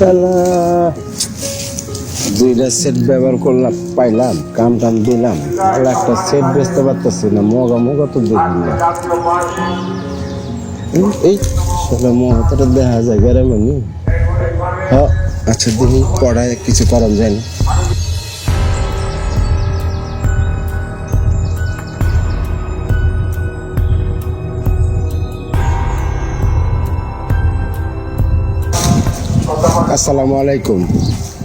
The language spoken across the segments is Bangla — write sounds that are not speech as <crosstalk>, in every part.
শালা দুইটা সেট ব্যবহার করলাম, পাইলাম, কাম টাম দিলাম। আর একটা সেট বেচতে পারতেছি না, মগা মগা তো দেখি না। এই শালা মগাটা দেখা যায় গেরাম আমি হ্যাঁ আচ্ছা দেখি, পড়ায় কিছু করা যায় না। আসসালামু আলাইকুম।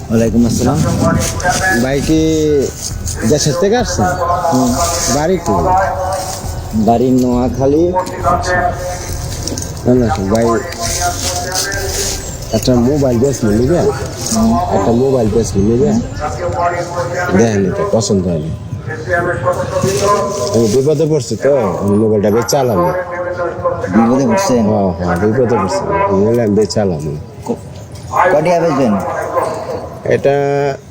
ওয়ালাইকুম আসসালাম। ভাই কি দেশের থেকে আসছেন? বাড়ি কি বাড়ি নোয়াখালী। না না ভাই একটা মোবাইল বেসলি নিবে একটা মোবাইল বেসলি নিবে দেখেন এটা পছন্দ হয়নি। আমি বিপদে পড়ছি তো আমি মোবাইলটা বেশ চালাম বিপদে পড়ছেন? হ্যাঁ হ্যাঁ বিপদে পড়ছি। বেশ চালাম কটি বেচবেন এটা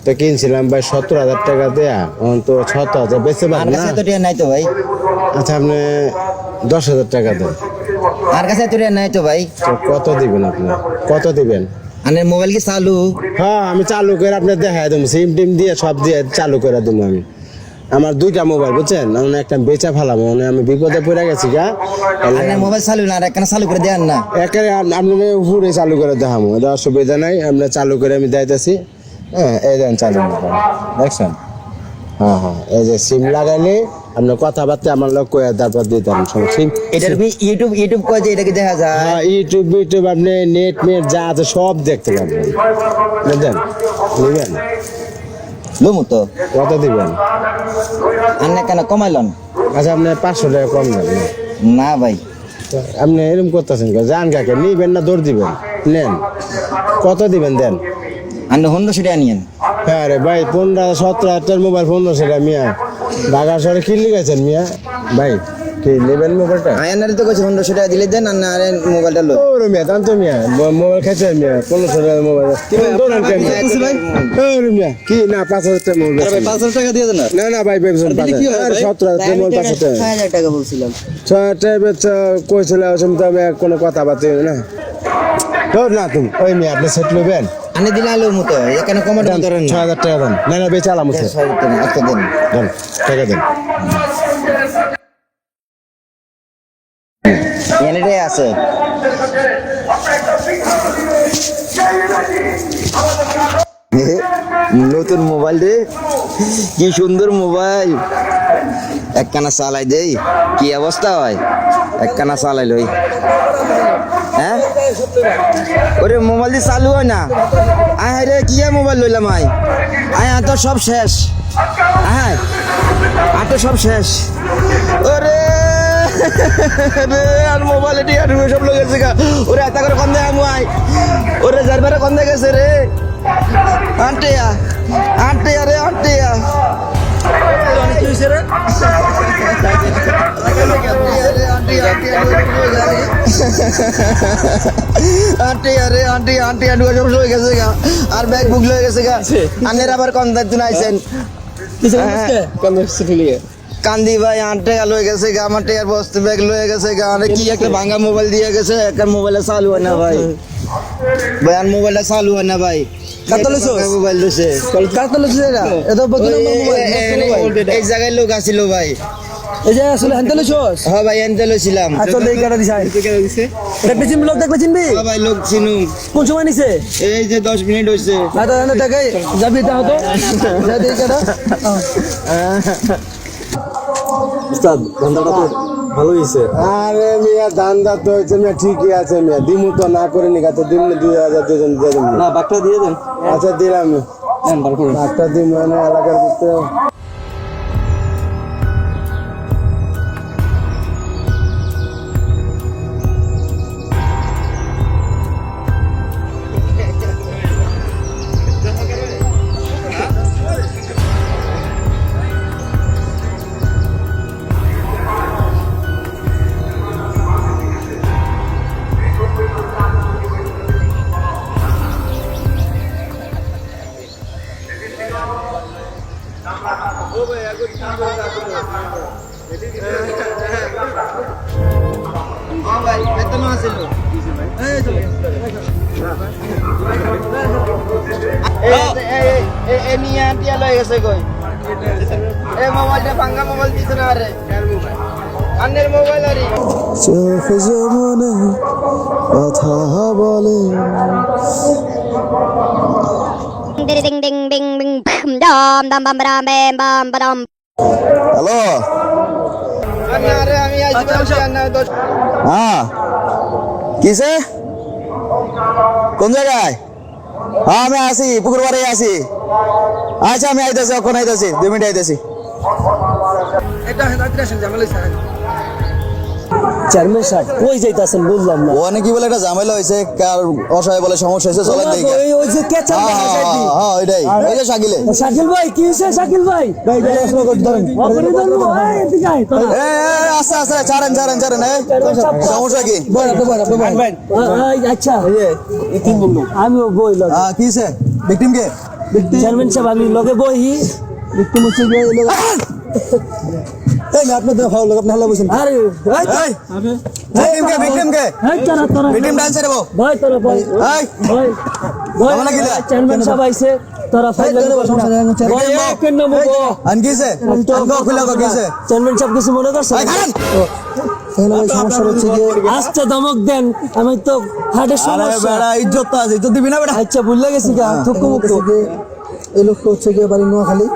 তো কিনছিলাম ভাই সত্তর হাজার টাকা দেয়া। তো সত্তর হাজার আর পারেন না। কাছে তো নাই তো ভাই। আচ্ছা আপনি দশ হাজার টাকা দেন। আর কাছে তো টিয়া নাই তো ভাই। কত দিবেন আপনি? কত দিবেন? আনের মোবাইল কি চালু? হ্যাঁ আমি চালু করে আপনি দেখাই দেবো। সিম টিম দিয়ে সব দিয়ে চালু করে দেবো আমি। আমার দুইটা মোবাইল বুঝছেন? আমি একটা বেচা ফেলাম মানে আমি বিপদে পড়ে গেছি গা। মোবাইল চালু না আর একখানা চালু করে দেন না। একেবারে আপ- আপনি পুরে চালু করে দেখাবো এটা অসুবিধা নাই আমরা চালু করে আমি দিতেছি হ্যাঁ এই দেন চালু। দেখছেন? হ্যাঁ হ্যাঁ এই যে সিম লাগাইলে আপনার কথাবার্তা আমার লোক কয়ে তারপর দিতাম সিম এটা তুমি ইউটিউব ইউটিউব কয় যে এটা কি দেখা যায়। হ্যাঁ ইউটিউব ইউটিউব আপনি নেট মেট যা আছে সব দেখতে পারবেন। বুঝলেন? নেবেন লমু তো? কত দিবেন? আনে কেন কমাইলন আচ্ছা আপনি পাঁচশো টাকা কম দেবেন না। ভাই। আপনি এরকম করতেছেন যান কাকে নিবেন না দৌড় দিবেন। নেন। কত দিবেন দেন? আনে হন্ড সেটা নিয়েন। হ্যাঁ রে ভাই পনেরো সতেরো হাজার মোবাইল পনেরো সেটা মিয়া। ঢাকা শহরে কিনলি গেছেন মিয়া? ভাই কি নেবেন মোবাইলটা? আয়ানের তো কইছে হন্ড সেটা দিলে দেন আর না আরে মোবাইলটা লো ও রে মিয়া জানতো মিয়া ম- মোবাইল খেয়েছেন মিয়া পনেরো টাকা মোবাইল। দৌড়ান কেন? ও রে মিয়া কি না পাঁচ হাজার টাকা মোবাইল পাঁচ হাজার টাকা দিয়ে দেন না না না ভাই ভেবেছেন পাঁচ হাজার। সতেরো হাজার টাকা মোবাইল পাঁচ হাজার টাকা হাজার টাকা বলছিলাম। ছয়টা বেচা কইছিল শুনতে হবে কোনো কথা বার্তা না। তোর না তুমি। ওই মেয়ে আপনি সেট নেবেন। আনে দিলে আলো মতো এখানে কমাটো ধরেন ছয় হাজার টাকা দেন। না না বেচে আলাম ছয় হাজার টাকা দেন। দেন টাকা দেন। এনেটাই আছে। নতুন মোবাইল রে। কি সুন্দর মোবাইল। একখানা চালাই দেই। কি অবস্থা হয়? একখানা চালাই লই। হ্যাঁ? ওরে মোবাইল দিয়ে চালু হয় না। আয় হায় রে, কি মোবাইল লইলাম আয়? আয় তো সব শেষ। আয় আর তো সব শেষ। ওরে আর মোবাইল এটি আর সব লোক গেছে ওরে এত করে কন্দে আমু আয় ওরে জারবারে কন্দে গেছে রে। আন্টিয়া আন্টিয়া রে আন্টিয়া আন্টি আরে আন্টি আন্টি আন্টি সব লয়ে গেছে গা। আর ব্যাগ বুক লয়ে গেছে গা। আনের আবার কোন দায়িত্ব আইছেন। কান্দি ভাই আন্টে লয়ে গেছে গা আমার টেয়ার বস্তে ব্যাগ লয়ে গেছে গা। আরে কি একটা ভাঙা মোবাইল দিয়ে গেছে একটা মোবাইলে চালু হয় না ভাই। ভাই আর মোবাইলটা চালু হয় না ভাই। মোবাইল দিছে। এই জায়গায় লোক আসিল ভাই। এই যে আসলে ছোস হ্যাঁ ভাই এনতে লইছিলাম। আসলে এই কাটা দিছাই এটা বেচিন ব্লগ দেখলে চিনবি হ্যাঁ ভাই লোক চিনু কোন সময় নিছে? এই যে দশ মিনিট হয়েছে না তো দেখাই যাবি তা? হতো যা দেই কাটা। <laughs> উস্তাদ ধান্দাটা তো ভালো হয়েছে আরে মিয়া ধান্দা তো হয়েছে মিয়া ঠিকই আছে মিয়া। দিমু তো না করে নিকা তো দিন দুই হাজার দুজন দিয়ে দিন না বাকটা দিয়ে দেন। আচ্ছা দিলাম। একটা দিন মানে এলাকার ভিতরে। চোখ যেমনে কথা বলে ding ding ding ding ding bum dum dum bum bam bam bum না দশ হ্যাঁ। কিসে? কোন জায়গায়? হ্যাঁ আমি আসি পুকুর বাড়ি আসি আচ্ছা আমি আইতেছি এখন আইতেছি দুই মিনিট আইতেছি। এটা হেদায়ত আসেন জামাল স্যার চেয়ারম্যান সাহেব কই যাইতাছেন বুঝলাম না। ওখানে কি বলে একটা ঝামেলা হয়েছে কার অসহায় বলে সমস্যা হয়েছে চলেন দেখে ওই ওই যে কেচার হ্যাঁ হ্যাঁ, হ্যাঁ, হ্যাঁ ওইটাই। ওই যে শাকিলে। শাকিল ভাই কি হইছে শাকিল ভাই? ভাই ধরেন অপরে ধরবো এই এদিকে আয় এ, আস্তে আস্তে ছাড়েন ছাড়েন ছাড়েন এ। সমস্যা কি? আপনি বল আপনি বল। এই আচ্ছা। আমিও বই লগে। হ্যাঁ কিসে ভিকটিম কে? চেয়ারম্যান সাহেব আমি লগে বই। গিয়ে লগে <laughs> এই না আপনি তো ভালো আপনি হালা বসেন আরে এই এই ভিকটিম কে ভিকটিম কে। এই তোরা তোরা ভিকটিম ডান্সে রে ভাই তোরা ভাই এই ভাই ভাই আমার? চেয়ারম্যান সাহেব আইছে তোরা ফাইল ভাই এক নম্বর আন খুলে চেয়ারম্যান সাহেব কিছু মনে করছেন এই খারান সমস্যা হচ্ছে যে আস্তে ধমক দেন। আমি তো হার্টের আরে বেড়া ইজ্জত আছে ইজ্জত দিবি না বেড়া? আচ্ছা ভুলে গেছি গা থুকু মুকু। এই লোকটা হচ্ছে গিয়ে বাড়ি নোয়াখালী।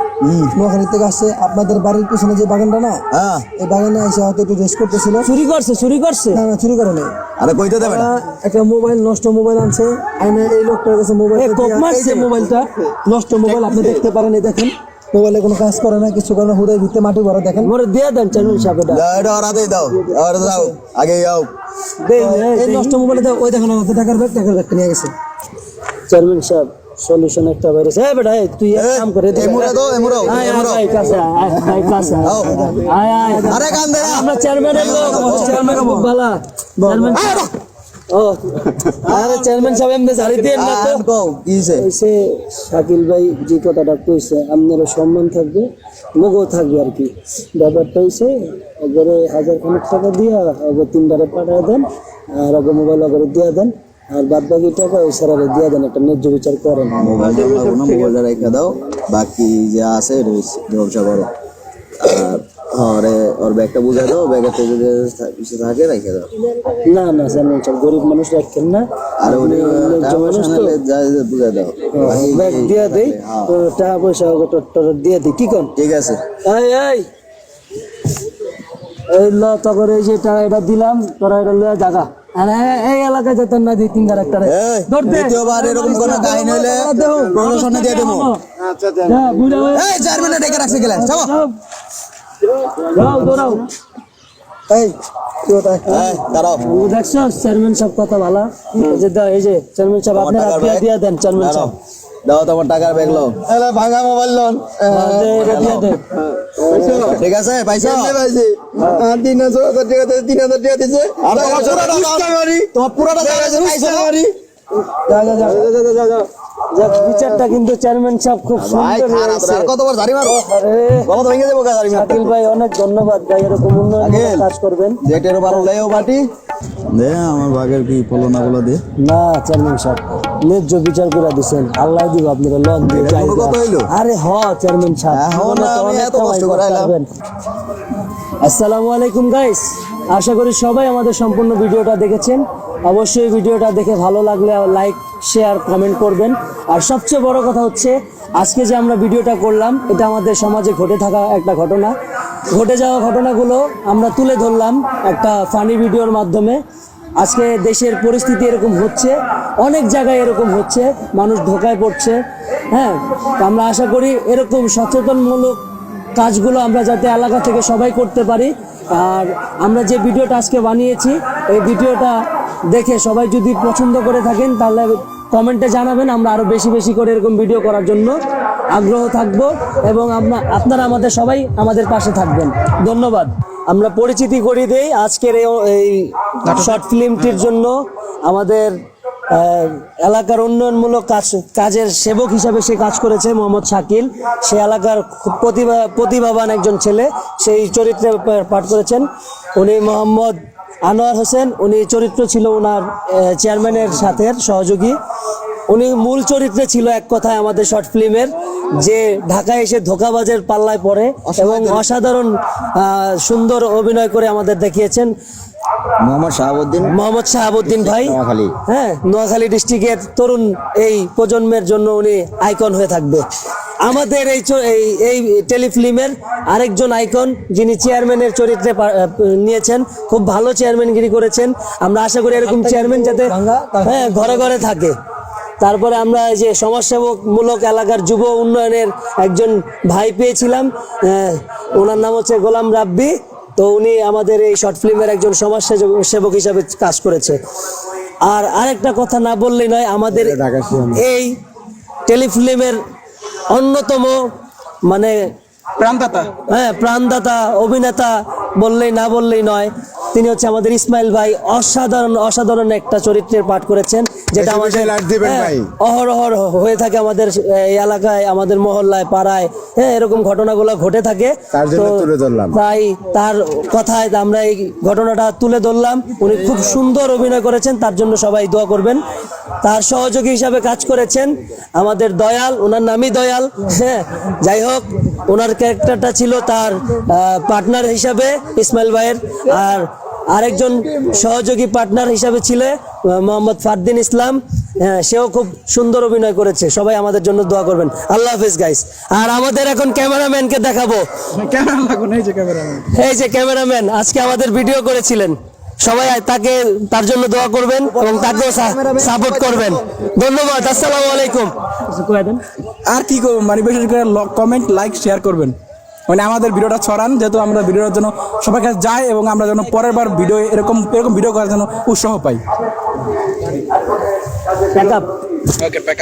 নোয়াখালী থেকে আসছে। আপনাদের বাড়ির পিছনে যে বাগানটা না হ্যাঁ। এই বাগানে এসে হয়তো একটু রেস্ট করতেছিল। চুরি করছে চুরি করছে। না না চুরি করে নাই। আরে কইতে দেবে না। একটা মোবাইল নষ্ট মোবাইল আনছে। আইনে এই লোকটার কাছে মোবাইল এ, কোপ মোবাইলটা নষ্ট মোবাইল আপনি দেখতে পারেন এই দেখেন। মোবাইলে কোনো কাজ করে না কিছু করে না হুদায় ভিতরে মাটি ভরা দেখেন। মোরে দিয়ে দেন চেয়ারম্যান সাহেব এটা। ওরাতেই দাও আর দাও আগে যাও। এই, এই। নষ্ট মোবাইলে ওই দেখেন টাকার ব্যাগ টাকার ব্যাগটা নিয়ে গেছে। চেয়ারম্যান সাহেব সলিউশন একটা বাইরে এ বেটা তুই এক কাম করে এই মুড়া দাও, এই মুড়াও, আয় কাছে আয়, আয় কাছে। আয়। আয় আরে কান দে আমরা চেয়ারম্যানের লোক চেয়ারম্যান খুব ভালো চেয়ারম্যান ও আরে চেয়ারম্যান সাহেব এমনি ঝাড়ি দেন না তো। কইছে শাকিল ভাই যে কথাটা কইছে আপনারও সম্মান থাকবে লোকও থাকবে আর কি। ব্যাপারটা হইছে একবারে হাজার খানিক টাকা দিয়া আগে তিনবারে পাঠিয়ে দেন আর আগে মোবাইল আগে দিয়ে দেন। আর বাদ বাকি টাকা ওই স্যারারে দিয়ে দেন একটা ন্যায্য বিচার করেন। মোবাইলটা লাগবো না মোবাইলটা রেখে দাও বাকি যা আছে ব্যবসা করো। আর ওরে ওর ব্যাগটা বুঝাই দাও ব্যাগেতে যদি কিছু থাকে রেখে দাও। না না চেয়ারম্যান সাহেব গরিব মানুষ রাখেন না। আর যা বুঝাই দাও। ব্যাগ দিয়ে দেই হ্যাঁ। টাকা পয়সা টর দিয়ে দিই কি কন? ঠিক আছে। এই এই। এই ল তখন এই যে টাকা এটা দিলাম তোরা এটা লয়ে জাগা আর এই এলাকায় যেতেন না দুই তিন ক্যারেক্টারে এই, দ্বিতীয়বার এরকম কোনো কাহিনী হলে প্রশাসনে দিয়ে দেবো। বুঝা এই চার মিনিট ডেকে রাখছে গেলে যাও। যাও এই কি ওটা এই দাঁড়াও। ও দেখছ চেয়ারম্যান সাহেব কথা ভালো। এই যে দাও, এই যে চেয়ারম্যান সাহেব আপনার দিয়ে দেন চেয়ারম্যান সাহেব। দাও তোমার টাকার ব্যাগ লো। এলা ভাঙা মোবাইল লোন। হ্যাঁ, দিয়ে দেন ঠিক আছে পাইছো? তিন হাজার টাকা তিন হাজার টাকা দিছে। আর তোমার পুরোটা টাকা আছে, পাইছো। যাক, বিচারটা কিন্তু চেয়ারম্যান সাহেব খুব সুন্দর খারাপ হয়েছে। কতবার ঝাড়ি মারো আরে তো ভেঙে যাব ঝাড়ি মারতে। শাকিল ভাই অনেক ধন্যবাদ ভাই এরকম উন্নয়ন কাজ করবেন। জেটের বারো লেও বাটি। দে আমার ভাগের কি পলো না গুলো দে। না চেয়ারম্যান সাহেব ন্যায্য বিচার করে দিছেন। আল্লাহ দিব আপনারা লোন দিয়ে? আরে হ চেয়ারম্যান সাহেব এখন আমি এত কষ্ট। আসসালামু আলাইকুম গাইস আশা করি সবাই আমাদের সম্পূর্ণ ভিডিওটা দেখেছেন। অবশ্যই ভিডিওটা দেখে ভালো লাগলে লাইক শেয়ার কমেন্ট করবেন। আর সবচেয়ে বড় কথা হচ্ছে, আজকে যে আমরা ভিডিওটা করলাম, এটা আমাদের সমাজে ঘটে থাকা একটা ঘটনা। ঘটে যাওয়া ঘটনাগুলো আমরা তুলে ধরলাম একটা ফানি ভিডিওর মাধ্যমে। আজকে দেশের পরিস্থিতি এরকম হচ্ছে, অনেক জায়গায় এরকম হচ্ছে, মানুষ ধোকায় পড়ছে হ্যাঁ? আমরা আশা করি এরকম সচেতনমূলক কাজগুলো আমরা যাতে এলাকা থেকে সবাই করতে পারি আর আমরা যে ভিডিওটা আজকে বানিয়েছি এই ভিডিওটা দেখে সবাই যদি পছন্দ করে থাকেন তাহলে কমেন্টে জানাবেন আমরা আরও বেশি বেশি করে এরকম ভিডিও করার জন্য আগ্রহ থাকব এবং আপনারা আমাদের সবাই আমাদের পাশে থাকবেন। ধন্যবাদ। আমরা পরিচিতি করিয়ে দেই আজকের এই- শর্ট ফিল্মটির জন্য। আমাদের এলাকার উন্নয়নমূলক কাজ কাজের সেবক হিসাবে সে কাজ করেছে মোহাম্মদ শাকিল। সে এলাকার খুব প্রতিভা প্রতিভাবান একজন ছেলে। সেই চরিত্রে পাঠ করেছেন। উনি মোহাম্মদ আনোয়ার হোসেন। উনি চরিত্র ছিল ওনার চেয়ারম্যানের সাথে সহযোগী। উনি মূল চরিত্রে ছিল এক কথায় আমাদের শর্ট ফিল্মের যে ঢাকায় এসে ধোকাবাজের পাল্লায় পড়ে এবং অসাধারণ সুন্দর অভিনয় করে আমাদের দেখিয়েছেন। মোহাম্মদ শাহাবুদ্দিন? মোহাম্মদ শাহাবুদ্দিন ভাই? নোয়াখালী। হ্যাঁ নোয়াখালী ডিস্ট্রিক্টের তরুণ এই প্রজন্মের জন্য উনি আইকন হয়ে থাকবে। আমাদের এই এই এই টেলিফিল্মের আরেকজন আইকন যিনি চেয়ারম্যানের চরিত্রে নিয়েছেন খুব ভালো চেয়ারম্যানগিরি করেছেন। আমরা আশা করি এরকম চেয়ারম্যান যাতে হ্যাঁ ঘরে ঘরে থাকে। তারপরে আমরা এই যে সমাজসেবকমূলক এলাকার যুব উন্নয়নের একজন ভাই পেয়েছিলাম। ওনার নাম হচ্ছে গোলাম রাব্বি। তো উনি আমাদের এই শর্ট ফিল্মের একজন সমাজ সেবক- সেবক হিসাবে কাজ করেছে আর আরেকটা কথা না বললেই নয় আমাদের। এই টেলিফিল্মের অন্যতম মানে প্রাণদাতা হ্যাঁ প্রাণদাতা অভিনেতা বললেই না বললেই নয় তিনি হচ্ছে আমাদের ইসমাইল ভাই অসাধারণ অসাধারণ একটা চরিত্রের পাঠ করেছেন যেটা আমাদের হ্যাঁ। অহরহ হয়ে থাকে আমাদের এলাকায় আমাদের মহল্লায় পাড়ায়। হ্যাঁ এরকম ঘটনাগুলো ঘটে থাকে। তো তাই তার কথায় আমরা এই ঘটনাটা তুলে ধরলাম। উনি খুব সুন্দর অভিনয় করেছেন তার জন্য সবাই দোয়া করবেন। তার সহযোগী হিসাবে কাজ করেছেন আমাদের দয়াল ওনার নামই দয়াল। হ্যাঁ যাই হোক ওনার ক্যারেক্টারটা ছিল তার পার্টনার হিসাবে ইসমাইল ভাইয়ের। আর আরেকজন সহযোগী পার্টনার হিসাবে ছিল মোহাম্মদ ফারদিন ইসলাম। হ্যাঁ, সেও খুব সুন্দর অভিনয় করেছে। সবাই আমাদের জন্য দোয়া করবেন। আল্লাহ হাফিজ গাইস আর আমাদের এখন ক্যামেরাম্যানকে দেখাবো। এই যে ক্যামেরা এই যে ক্যামেরাম্যান আজকে আমাদের ভিডিও করেছিলেন। সবাই তাকে তার জন্য দোয়া করবেন এবং তাকেও সাপোর্ট করবেন। ধন্যবাদ আসসালামু আলাইকুম। আর কি করব মানে বিশেষ করে কমেন্ট লাইক শেয়ার করবেন। মানে আমাদের ভিডিওটা ছড়ান যেহেতু আমরা ভিডিওর জন্য সবাই কাছে যাই এবং আমরা যেন পরের বার ভিডিও এরকম এরকম ভিডিও করার জন্য উৎসাহ পাই। ব্যাকআপ ওকে প্যাক